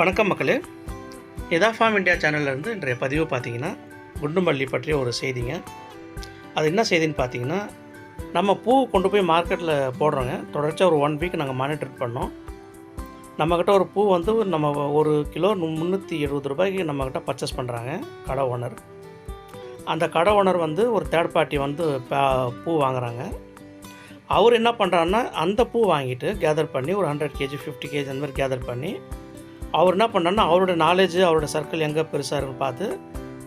வணக்கம் மக்களே. எதா ஃபார்ம் இந்தியா சேனல்லேருந்து இன்றைய பதிவு பார்த்தீங்கன்னா குண்டுமல்லி பற்றிய ஒரு செய்திங்க. அது என்ன செய்தின்னு பார்த்தீங்கன்னா நம்ம பூ கொண்டு போய் மார்க்கெட்டில் போடுறோங்க. தொடர்ச்சியாக ஒரு ஒன் வீக் நாங்கள் மானிட்டர் பண்ணோம். நம்மக்கிட்ட ஒரு பூ வந்து நம்ம ஒரு கிலோ முந்நூற்றி எழுபது ரூபாய்க்கு நம்மக்கிட்ட பர்ச்சேஸ் பண்ணுறாங்க கடை ஓனர் அந்த கடை ஓனர் வந்து ஒரு தேர்ட் பார்ட்டி வந்து பூ வாங்குறாங்க. அவர் என்ன பண்ணுறாருன்னா அந்த பூ வாங்கிட்டு கேதர் பண்ணி ஒரு ஹண்ட்ரட் கேஜி ஃபிஃப்டி கேஜி அந்த மாதிரி கேதர் பண்ணி அவர் என்ன பண்ணாருன்னா அவரோட நாலேஜ் அவரோட சர்க்கிள் எங்கே பெருசாக இருக்குன்னு பார்த்து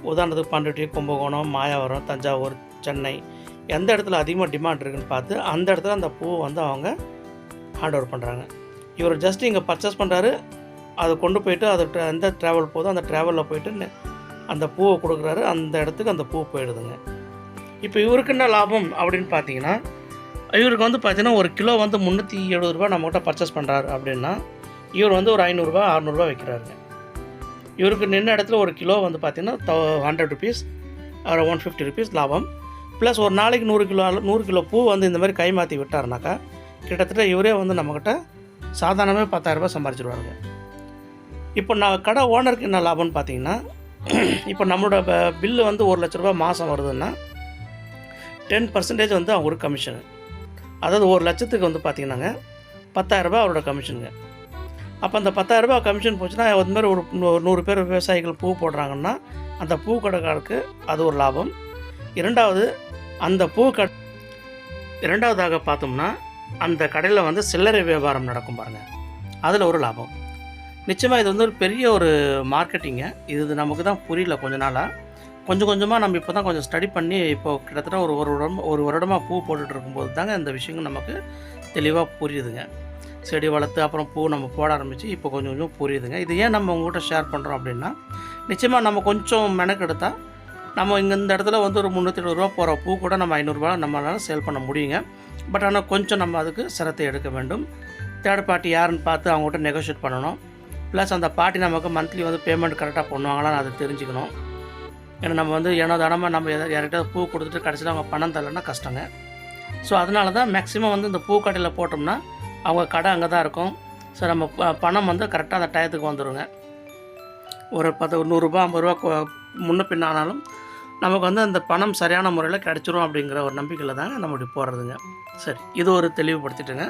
உதாரணத்துக்கு பண்ருட்டி கும்பகோணம் மாயாவரம் தஞ்சாவூர் சென்னை எந்த இடத்துல அதிகமாக டிமாண்ட் இருக்குதுன்னு பார்த்து அந்த இடத்துல அந்த பூவை வந்து அவங்க ஹேண்ட் ஓவர் பண்ணுறாங்க இவர் ஜஸ்ட் இங்கே பர்ச்சேஸ் பண்ணுறாரு அதை கொண்டு போயிட்டு அது எந்த ட்ராவல் போதோ அந்த ட்ராவலில் போயிட்டு அந்த பூவை கொடுக்குறாரு. அந்த இடத்துக்கு அந்த பூ போயிடுதுங்க. இப்போ இவருக்கு என்ன லாபம் அப்படின்னு பார்த்தீங்கன்னா இவருக்கு வந்து பார்த்தீங்கன்னா ஒரு கிலோ வந்து முந்நூற்றி எழுபது ரூபா நம்மகிட்ட பர்ச்சேஸ் பண்ணுறாரு அப்படின்னா இவர் வந்து ஒரு ஐநூறுரூவா அறநூறுபா வைக்கிறாருங்க. இவருக்கு நின்ன இடத்துல ஒரு கிலோ வந்து பார்த்தீங்கன்னா hundred rupees one fifty rupees லாபம். ப்ளஸ் ஒரு நாளைக்கு நூறு கிலோ நூறு கிலோ பூ வந்து இந்த மாதிரி கை மாற்றி விட்டாருனாக்கா கிட்டத்தட்ட இவரே வந்து நம்மக்கிட்ட சாதாரணமே பத்தாயிரரூபா சம்பாரிச்சிருவாருங்க. இப்போ நான் கடை ஓனருக்கு என்ன லாபம்னு பார்த்தீங்கன்னா இப்போ நம்மளோட பில்லு வந்து ஒரு லட்ச ரூபா மாதம் வருதுன்னா டென் பர்சன்டேஜ் வந்து அவங்களுக்கு கமிஷனு அதாவது ஒரு லட்சத்துக்கு வந்து பார்த்தீங்கன்னாங்க பத்தாயிரரூபா அவரோட கமிஷனுங்க அப்போ அந்த பத்தாயிரரூபா கமிஷன் போச்சுன்னா அது மாதிரி ஒரு நூறு பேர் விவசாயிகள் பூ போடுறாங்கன்னா அந்த பூ கடைக்காரருக்கு அது ஒரு லாபம். இரண்டாவது அந்த பூ க இரண்டாவதாக பார்த்தோம்னா அந்த கடையில் வந்து சில்லறை வியாபாரம் நடக்கும் பாருங்கள் அதில் ஒரு லாபம். நிச்சயமாக இது வந்து ஒரு பெரிய ஒரு மார்க்கெட்டிங்க. இது நமக்கு தான் புரியல கொஞ்ச நாளாக கொஞ்சம் கொஞ்சமாக நம்ம இப்போ தான் கொஞ்சம் ஸ்டடி பண்ணி இப்போ கிட்டத்தட்ட ஒரு ஒரு வருடம் ஒரு வருடமாக பூ போட்டுட்ருக்கும்போது தாங்க இந்த விஷயங்கள் நமக்கு தெளிவாக புரியுதுங்க. செடி வளர்த்து அப்புறம் பூ நம்ம போட ஆரம்பித்து இப்போ கொஞ்சம் கொஞ்சம் புரியுதுங்க. இது ஏன் நம்ம உங்கள்கிட்ட ஷேர் பண்ணுறோம் அப்படின்னா நிச்சயமாக நம்ம கொஞ்சம் மெனக்கெடுத்தா நம்ம இங்கே இந்த இடத்துல வந்து ஒரு முந்நூற்றி இருபது ரூபா போகிற பூ கூட நம்ம ஐநூறுரூவா நம்மளால சேல் பண்ண முடியுங்க. பட் ஆனால் கொஞ்சம் நம்ம அதுக்கு சிரத்தை எடுக்க வேண்டும். தேர்ட் பார்ட்டி யாருன்னு பார்த்து அவங்ககிட்ட நெகோஷியேட் பண்ணணும். ப்ளஸ் அந்த பார்ட்டி நமக்கு மந்த்லி வந்து பேமெண்ட் கரெக்டாக பண்ணுவாங்களான்னு அதை தெரிஞ்சுக்கணும். ஏன்னா நம்ம வந்து ஏனோ தானமாக நம்ம எதாவது யார்கிட்ட பூ கொடுத்துட்டு கடைசியில் அவங்க பணம் தரலன்னா கஷ்டங்க. ஸோ அதனால தான் மேக்ஸிமம் வந்து இந்த பூ கடையில் போட்டோம்னா அவங்க கடை அங்கே தான் இருக்கும். ஸோ நம்ம ப- பணம் வந்து கரெக்டாக அந்த டயத்துக்கு வந்துடுங்க ஒரு பத்து நூறுரூபா ஐம்பது ரூபா முன்ன பின்ன ஆனாலும் நமக்கு வந்து அந்த பணம் சரியான முறையில் கிடச்சிரும் அப்படிங்கிற ஒரு நம்பிக்கையில் தாங்க நம்ம இப்படி போடுறதுங்க. சரி இது ஒரு தெளிவுபடுத்திட்டுங்க.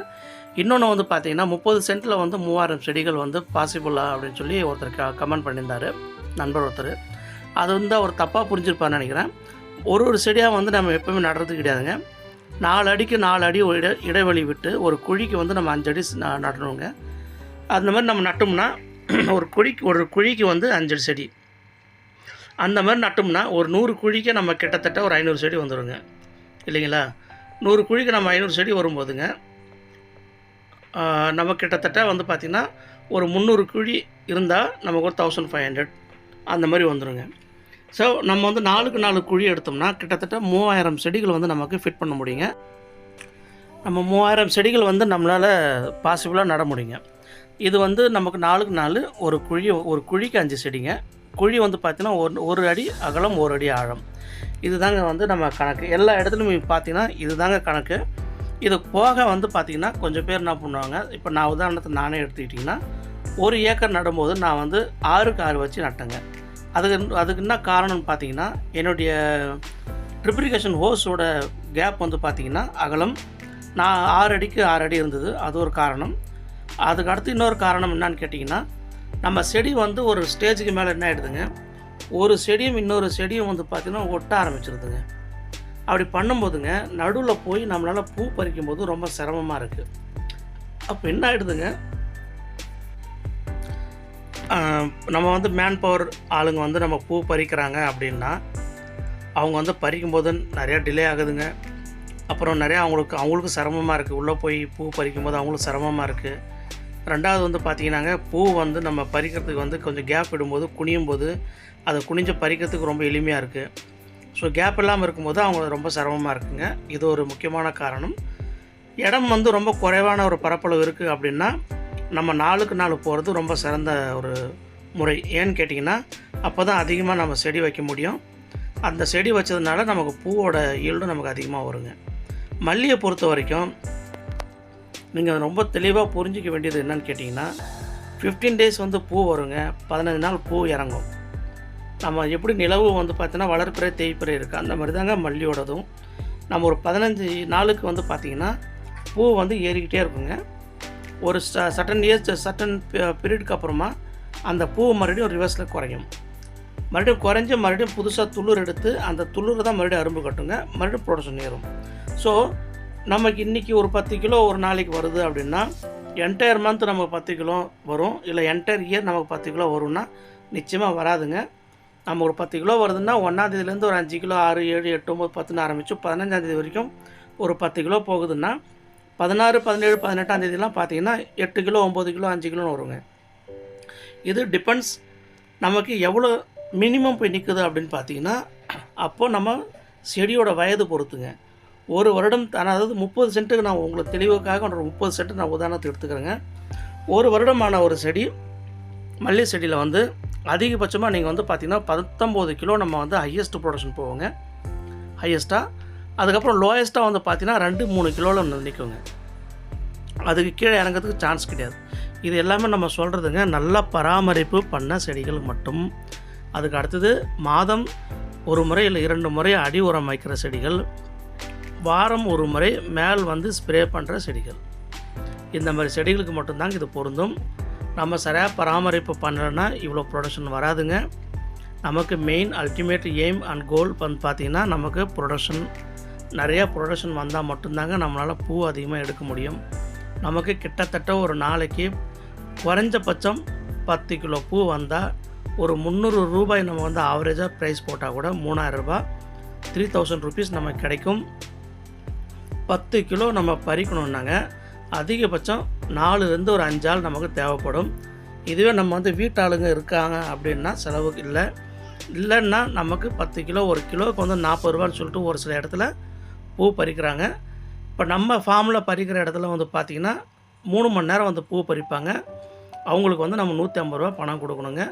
இன்னொன்று வந்து பார்த்தீங்கன்னா முப்பது சென்ட்டில் வந்து மூவாயிரம் செடிகள் வந்து பாசிபிளா அப்படின்னு சொல்லி ஒருத்தர் க கமெண்ட் பண்ணியிருந்தார். நண்பர் ஒருத்தர். அது வந்து அவர் தப்பாக புரிஞ்சிருப்பார்னு நினைக்கிறேன். ஒரு ஒரு செடியாக வந்து நம்ம எப்போவுமே நடுறது கிடையாதுங்க. நாலு அடிக்கு நாலு அடி ஒரு இட இடைவெளி விட்டு ஒரு குழிக்கு வந்து நம்ம அஞ்சடி ந- நடணுங்க அந்த மாதிரி நம்ம நட்டோம்னா ஒரு குழிக்கு ஒரு குழிக்கு வந்து அஞ்சடி செடி. அந்த மாதிரி நட்டோம்னா ஒரு நூறு குழிக்கு நம்ம கிட்டத்தட்ட ஒரு ஐநூறு செடி வந்துடுங்க இல்லைங்களா? நூறு குழிக்கு நம்ம ஐநூறு செடி வரும்போதுங்க நம்ம கிட்டத்தட்ட வந்து பார்த்திங்கன்னா ஒரு முந்நூறு குழி இருந்தால் நமக்கு ஒரு தௌசண்ட் ஃபைவ் ஹண்ட்ரட் அந்த மாதிரி வந்துடுங்க ஸோ நம்ம வந்து நாலுக்கு நாலு குழி எடுத்தோம்னா கிட்டத்தட்ட மூவாயிரம் செடிகள் வந்து நமக்கு ஃபிட் பண்ண முடியுங்க. நம்ம மூவாயிரம் செடிகள் வந்து நம்மளால் பாசிபிளாக நட முடியுங்க. இது வந்து நமக்கு நாலுக்கு நாலு ஒரு குழி ஒரு குழிக்கு அஞ்சு செடிங்க. குழி வந்து பார்த்திங்கன்னா ஒரு ஒரு அடி அகலம் ஒரு அடி ஆழம். இதுதாங்க வந்து நம்ம கணக்கு. எல்லா இடத்துலையும் பார்த்தீங்கன்னா இதுதாங்க கணக்கு. இது போக வந்து பார்த்திங்கன்னா கொஞ்சம் பேர் என்ன பண்ணுவாங்க இப்போ நான் உதாரணத்தை நானே எடுத்துக்கிட்டிங்கன்னா ஒரு ஏக்கர் நடும்போது நான் வந்து ஆறுக்கு ஆறு வச்சு நட்டேங்க. அதுக்கு அதுக்கு என்ன காரணம்னு பார்த்தீங்கன்னா என்னுடைய ட்ரிப்ளிகேஷன் ஹோஸோட கேப் வந்து பார்த்திங்கன்னா அகலம் நான் ஆறு அடிக்கு ஆறு அடி இருந்தது. அது ஒரு காரணம். அதுக்கு அடுத்து இன்னொரு காரணம் என்னன்னு கேட்டிங்கன்னா நம்ம செடி வந்து ஒரு ஸ்டேஜுக்கு மேலே என்ன ஆகிடுதுங்க ஒரு செடியும் இன்னொரு செடியும் வந்து பார்த்திங்கன்னா ஒட்ட ஆரம்பிச்சிருதுங்க. அப்படி பண்ணும்போதுங்க நடுவில் போய் நம்மளால் பூ பறிக்கும் போது ரொம்ப சிரமமாக இருக்குது அப்போ என்ன ஆகிடுதுங்க நம்ம வந்து மேன் பவர் ஆளுங்க வந்து நம்ம பூ பறிக்கிறாங்க அப்படின்னா அவங்க வந்து பறிக்கும்போது நிறையா டிலே ஆகுதுங்க. அப்புறம் நிறையா அவங்களுக்கு அவங்களுக்கும் சிரமமாக இருக்குது உள்ளே போய் பூ பறிக்கும்போது அவங்களுக்கும் சிரமமாக இருக்குது ரெண்டாவது வந்து பார்த்தீங்கன்னாங்க பூ வந்து நம்ம பறிக்கிறதுக்கு வந்து கொஞ்சம் கேப் விடும்போது குனியும் போது அதை குனிஞ்சு பறிக்கிறதுக்கு ரொம்ப எளிமையாக இருக்குது ஸோ கேப் இல்லாமல் இருக்கும்போது அவங்களுக்கு ரொம்ப சிரமமாக இருக்குங்க. இது ஒரு முக்கியமான காரணம். இடம் வந்து ரொம்ப குறைவான ஒரு பரப்பளவு இருக்குது அப்படின்னா நம்ம நாளுக்கு நாள் போகிறது ரொம்ப சிறந்த ஒரு முறை. ஏன்னு கேட்டிங்கன்னா அப்போ தான் அதிகமாக நம்ம செடி வைக்க முடியும். அந்த செடி வச்சதுனால நமக்கு பூவோட ஈல்டும் நமக்கு அதிகமாக வருங்க. மல்லியை பொறுத்த வரைக்கும் நீங்கள் ரொம்ப தெளிவாக புரிஞ்சிக்க வேண்டியது என்னன்னு கேட்டிங்கன்னா ஃபிஃப்டீன் டேஸ் வந்து பூ வருங்க. பதினஞ்சு நாள் பூ இறங்கும். நம்ம எப்படி நிலவு வந்து பார்த்தீங்கன்னா வளர்ப்பிறை தேய்ப்பிறை இருக்குது அந்த மாதிரி தாங்க மல்லியோடதும். நம்ம ஒரு பதினஞ்சு நாளுக்கு வந்து பார்த்திங்கன்னா பூ வந்து ஏறிக்கிட்டே இருக்குங்க. ஒரு ச சட்டன் இயர்ஸ் சட்டன் பீரியடுக்கு அப்புறமா அந்த பூ மறுபடியும் ரிவர்ஸில் குறையும். மறுபடியும் குறைஞ்சி மறுபடியும் புதுசாக துளிர் எடுத்து அந்த துளிர் தான் மறுபடியும் அரும்பு கட்டுங்க. மறுபடியும் ப்ரொடக்ஷன் ஏறும். ஸோ நமக்கு இன்றைக்கி ஒரு பத்து கிலோ ஒரு நாளைக்கு வருது அப்படின்னா என்டையர் மந்த் நமக்கு பத்து கிலோ வரும். இல்லை என்டையர் இயர் நமக்கு பத்து கிலோ வரும்னா நிச்சயமாக வராதுங்க. நம்ம ஒரு பத்து கிலோ வருதுன்னா ஒன்றாந்தேதியிலேருந்து ஒரு அஞ்சு கிலோ ஆறு ஏழு எட்டு ஒம்பது பத்துன்னு ஆரம்பித்து பதினஞ்சாந்தேதி வரைக்கும் ஒரு பத்து கிலோ போகுதுன்னா பதினாறு பதினேழு பதினெட்டாம் தேதியெலாம் பார்த்தீங்கன்னா எட்டு கிலோ ஒம்பது கிலோ அஞ்சு கிலோன்னு வருங்க. இது டிபெண்ட்ஸ் நமக்கு எவ்வளோ மினிமம் போய் நிற்குது அப்படின்னு பார்த்தீங்கன்னா அப்போது நம்ம செடியோட வயது பொறுத்துங்க. ஒரு வருடம் அதாவது முப்பது சென்ட்டுக்கு நான் உங்களுக்கு தெளிவுக்காக ஒரு முப்பது சென்ட்டு நான் உதாரணத்தை எடுத்துக்கிறேங்க. ஒரு வருடமான ஒரு செடி மல்லி செடியில் வந்து அதிகபட்சமாக நீங்கள் வந்து பார்த்தீங்கன்னா பத்தொம்போது கிலோ நம்ம வந்து ஹையஸ்ட் ப்ரொடக்ஷன் போவோங்க. ஹையஸ்ட்டாக அதுக்கப்புறம் லோயஸ்ட்டாக வந்து பார்த்தீங்கன்னா ரெண்டு மூணு கிலோவில் நிற்குங்க அதுக்கு கீழே இறங்கிறதுக்கு சான்ஸ் கிடையாது. இது எல்லாமே நம்ம சொல்கிறதுங்க நல்ல பராமரிப்பு பண்ண செடிகள் மட்டும். அதுக்கு அடுத்தது மாதம் ஒரு முறை இல்லை இரண்டு முறை அடி உரம் வைக்கிற செடிகள் வாரம் ஒரு முறை மேல் வந்து ஸ்ப்ரே பண்ணுற செடிகள். இந்த மாதிரி செடிகளுக்கு மட்டும்தாங்க இது பொருந்தும். நம்ம சரியாக பராமரிப்பு பண்ணலைன்னா இவ்வளோ ப்ரொடக்ஷன் வராதுங்க. நமக்கு main ultimate aim and goal வந்து பார்த்திங்கன்னா நமக்கு ப்ரொடக்ஷன் நிறையா ப்ரொடக்ஷன் வந்தால் மட்டும்தாங்க நம்மளால் பூ அதிகமாக எடுக்க முடியும். நமக்கு கிட்டத்தட்ட ஒரு நாளைக்கு குறைஞ்சபட்சம் பத்து கிலோ பூ வந்தால் ஒரு முந்நூறு ரூபாய் நம்ம வந்து ஆவரேஜாக ப்ரைஸ் போட்டால் கூட மூணாயிரம் ரூபாய் த்ரீ தௌசண்ட் ருபீஸ் நமக்கு கிடைக்கும். பத்து கிலோ நம்ம பறிக்கணுன்னாங்க அதிகபட்சம் நாலுலேருந்து ஒரு அஞ்சாள் நமக்கு தேவைப்படும். இதுவே நம்ம வந்து வீட்டாளுங்க இருக்காங்க அப்படின்னா செலவுக்கு இல்லை. இல்லைன்னா நமக்கு பத்து கிலோ ஒரு கிலோவுக்கு வந்து நாற்பது ரூபான்னு சொல்லிட்டு ஒரு சில இடத்துல பூ பறிக்கிறாங்க. இப்போ நம்ம ஃபார்மில் பறிக்கிற இடத்துல வந்து பார்த்திங்கன்னா மூணு மணி நேரம் வந்து பூ பறிப்பாங்க. அவங்களுக்கு வந்து நம்ம நூற்றி ஐம்பது ரூபா பணம் கொடுக்கணுங்க.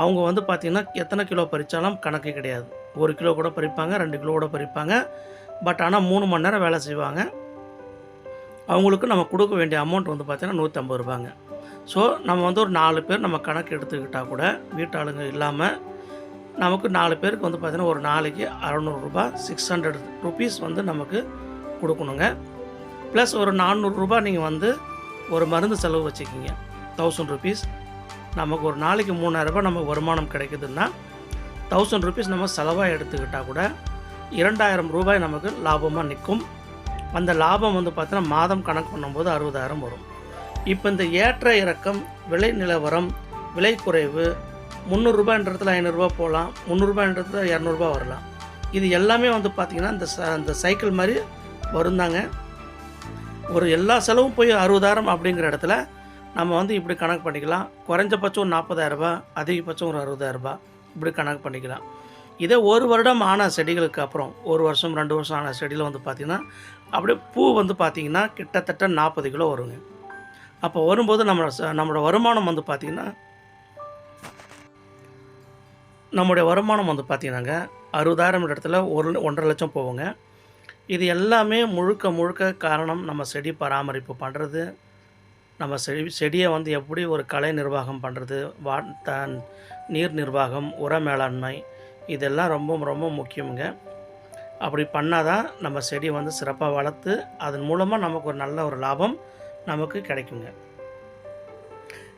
அவங்க வந்து பார்த்திங்கன்னா எத்தனை கிலோ பறித்தாலும் கணக்கு கிடையாது. ஒரு கிலோ கூட பறிப்பாங்க ரெண்டு கிலோ கூட பறிப்பாங்க. பட் ஆனால் மூணு மணி நேரம் வேலை செய்வாங்க. அவங்களுக்கு நம்ம கொடுக்க வேண்டிய அமௌண்ட் வந்து பார்த்திங்கன்னா நூற்றம்பது ரூபாங்க. ஸோ நம்ம வந்து ஒரு நாலு பேர் நம்ம கணக்கு எடுத்துக்கிட்டால் கூட வீட்டாளுங்க இல்லாமல் நமக்கு நாலு பேருக்கு வந்து பார்த்திங்கன்னா ஒரு நாளைக்கு அறநூறுரூபா சிக்ஸ் ஹண்ட்ரட் ருபீஸ் வந்து நமக்கு கொடுக்கணுங்க. ப்ளஸ் ஒரு நானூறுரூபா நீங்கள் வந்து ஒரு மருந்து செலவு வச்சுக்கிங்க. தௌசண்ட் ருபீஸ் நமக்கு ஒரு நாளைக்கு மூணாயிரரூபா நமக்கு வருமானம் கிடைக்குதுன்னா தௌசண்ட் ருபீஸ் நம்ம செலவாக எடுத்துக்கிட்டால் கூட இரண்டாயிரம் ரூபாய் நமக்கு லாபமாக நிற்கும். அந்த லாபம் வந்து பார்த்தீங்கன்னா மாதம் கணக்கு பண்ணும்போது அறுபதாயிரம் வரும். இப்போ இந்த ஏற்ற இறக்கம் விலை நிலவரம் விலை குறைவு முந்நூறுரூபான்றதுல ஐநூறுரூபா போகலாம் முந்நூறுரூபான்றதுல இரநூறுபா வரலாம். இது எல்லாமே வந்து பார்த்திங்கன்னா இந்த ச சைக்கிள் மாதிரி வருந்தாங்க. ஒரு எல்லா செலவும் போய் அறுபதாயிரம் அப்படிங்கிற இடத்துல நம்ம வந்து இப்படி கணக்கு பண்ணிக்கலாம். குறைஞ்சபட்சம் ஒரு நாற்பதாயிரரூபா அதிகபட்சம் ஒரு அறுபதாயிரரூபா இப்படி கணக்கு பண்ணிக்கலாம். இதே ஒரு வருடம் ஆன செடிகளுக்கு அப்புறம் ஒரு வருஷம் ரெண்டு வருஷம் ஆன செடியில் வந்து பார்த்திங்கன்னா அப்படியே பூ வந்து பார்த்திங்கன்னா கிட்டத்தட்ட நாற்பது கிலோ வருங்க. அப்போ வரும்போது நம்மளோட ச- நம்மளோட வருமானம் வந்து பார்த்திங்கன்னா நம்முடைய வருமானம் வந்து பார்த்திங்கன்னாங்க அறுபதாயிரம் இடத்துல ஒரு ஒன்றரை லட்சம் போவோங்க இது எல்லாமே முழுக்க முழுக்க காரணம் நம்ம செடி பராமரிப்பு பண்ணுறது நம்ம செடி செடியை வந்து எப்படி ஒரு கலை நிர்வாகம் பண்ணுறது வா த நீர் நிர்வாகம் உர மேலாண்மை இதெல்லாம் ரொம்ப ரொம்ப முக்கியங்க அப்படி பண்ணால் தான் நம்ம செடியை வந்து சிறப்பாக வளர்த்து அதன் மூலமாக நமக்கு ஒரு நல்ல ஒரு லாபம் நமக்கு கிடைக்குங்க.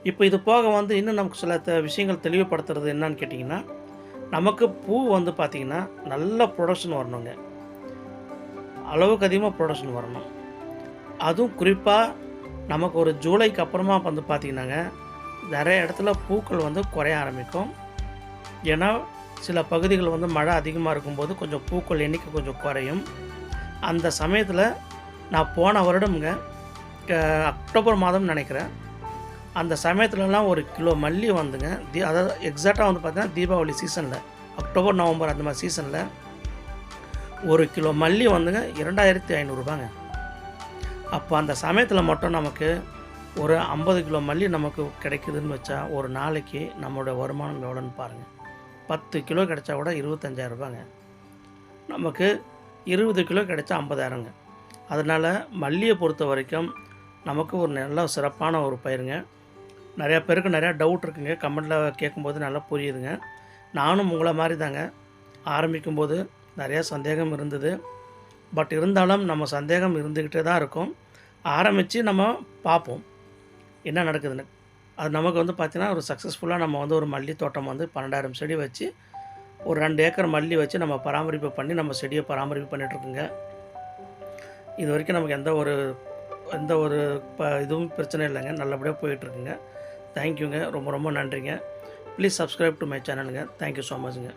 இப்போ இது போக வந்து இன்னும் நமக்கு சில த விஷயங்கள் தெளிவுபடுத்துறது என்னன்னு கேட்டிங்கன்னா நமக்கு பூ வந்து பார்த்திங்கன்னா நல்ல ப்ரொடக்ஷன் வரணுங்க. அளவுக்கு அதிகமாக ப்ரொடக்ஷன் வரணும். அதுவும் குறிப்பாக நமக்கு ஒரு ஜூலைக்கு அப்புறமா வந்து பார்த்திங்கன்னாங்க நிறைய இடத்துல பூக்கள் வந்து குறைய ஆரம்பிக்கும். ஏன்னா சில பகுதிகள் வந்து மழை அதிகமாக இருக்கும்போது கொஞ்சம் பூக்கள் எண்ணிக்கை கொஞ்சம் குறையும். அந்த சமயத்தில் நான் போன வருடம்ங்க அக்டோபர் மாதம் நினைக்கிறேன். அந்த சமயத்துலலாம் ஒரு கிலோ மல்லி வந்துங்க. தீ அதாவது எக்ஸாக்டாக வந்து பார்த்தீங்கன்னா தீபாவளி சீசனில் அக்டோபர் நவம்பர் அந்த மாதிரி சீசனில் ஒரு கிலோ மல்லி வந்துங்க இரண்டாயிரத்தி ஐநூறுரூபாங்க அப்போ அந்த சமயத்தில் மட்டும் நமக்கு ஒரு ஐம்பது கிலோ மல்லி நமக்கு கிடைக்குதுன்னு வச்சா ஒரு நாளைக்கு நம்மளோட வருமானம் எவ்வளோன்னு பாருங்கள் பத்து கிலோ கிடைச்சா கூட இருபத்தஞ்சாயிரம் ரூபாங்க நமக்கு இருபது கிலோ கிடைச்சா ஐம்பதாயிரங்க. அதனால் மல்லியை பொறுத்த வரைக்கும் நமக்கு ஒரு நல்ல சிறப்பான ஒரு பயிருங்க. நிறையா பேருக்கு நிறையா டவுட் இருக்குங்க. கமெண்டில் கேட்கும்போது நல்லா புரியுதுங்க. நானும் உங்களை மாதிரி தாங்க ஆரம்பிக்கும்போது நிறையா சந்தேகம் இருந்தது. பட் இருந்தாலும் நம்ம சந்தேகம் இருந்துக்கிட்டே தான் இருக்கும். ஆரம்பித்து நம்ம பார்ப்போம். என்ன நடக்குதுன்னு. அது நமக்கு வந்து பார்த்திங்கன்னா ஒரு சக்ஸஸ்ஃபுல்லாக நம்ம வந்து ஒரு மல்லி தோட்டம் வந்து பன்னெண்டாயிரம் செடி வச்சு ஒரு ரெண்டு ஏக்கர் மல்லி வச்சு நம்ம பராமரிப்பு பண்ணி நம்ம செடியை பராமரிப்பு பண்ணிகிட்ருக்குங்க இது வரைக்கும் நமக்கு எந்த ஒரு எந்த ஒரு ப இதுவும் பிரச்சனை இல்லைங்க. நல்லபடியாக போயிட்டுருக்குங்க தேங்க்யூங்க ரொம்ப ரொம்ப நன்றிங்க. ப்ளீஸ் சப்ஸ்கிரைப் டு மை சேனலுங்க தேங்க்யூ ஸோ மச்ங்க